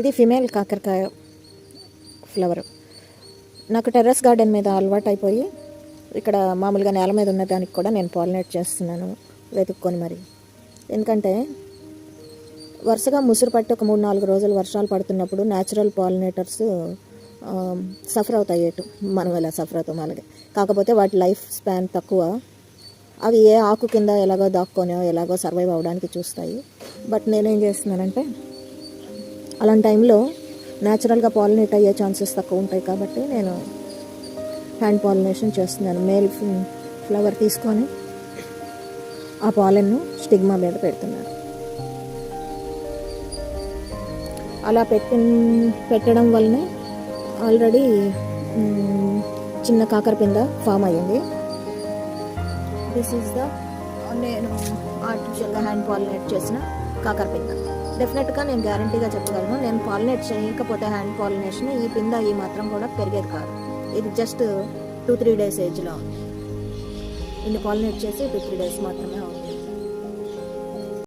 ఇది ఫిమేల్ కాకరకాయ ఫ్లవర్. నాకు టెర్రస్ గార్డెన్ మీద అలవాటు అయిపోయి ఇక్కడ మామూలుగా నేల మీద ఉన్న దానికి కూడా నేను పాలినేట్ చేస్తున్నాను వెతుక్కొని మరి. ఎందుకంటే వరుసగా ముసురు పట్టి ఒక మూడు నాలుగు రోజులు వర్షాలు పడుతున్నప్పుడు న్యాచురల్ పాలినేటర్స్ సఫర్ అవుతాయి ఎటు. మనం ఎలా సఫర్ అవుతాం అలాగే. కాకపోతే వాటి లైఫ్ స్పాన్ తక్కువ. అవి ఏ ఆకు కింద ఎలాగో దాక్కొనో ఎలాగో సర్వైవ్ అవ్వడానికి చూస్తాయి. బట్ నేనేం చేస్తున్నానంటే అలాంటి టైంలో న్యాచురల్గా పాలినేట్ అయ్యే ఛాన్సెస్ తక్కువ ఉంటాయి కాబట్టి నేను హ్యాండ్ పాలినేషన్ చేస్తున్నాను. మేల్ ఫ్లవర్ తీసుకొని ఆ పాలెన్ను స్టిగ్మా మీద పెడుతున్నాను. అలా పెట్టి పెట్టడం వల్లనే ఆల్రెడీ చిన్న కాకరపింద ఫామ్ అయ్యింది. దిస్ ఈజ్ ద నేను ఆర్టిఫిషియల్గా హ్యాండ్ పాలినేట్ చేసిన కాకర పింద డెఫినెట్గా నేను గ్యారంటీగా చెప్పగలను నేను పాలినేట్ చేయకపోతే హ్యాండ్ పాలినేషన్ ఈ పింద ఈ మాత్రం కూడా పెరిగేది కాదు. ఇది జస్ట్ టూ త్రీ డేస్ ఏజ్లో ఉంది. ఇన్ని పాలినేట్ చేసి టూ త్రీ డేస్ మాత్రమే ఉంది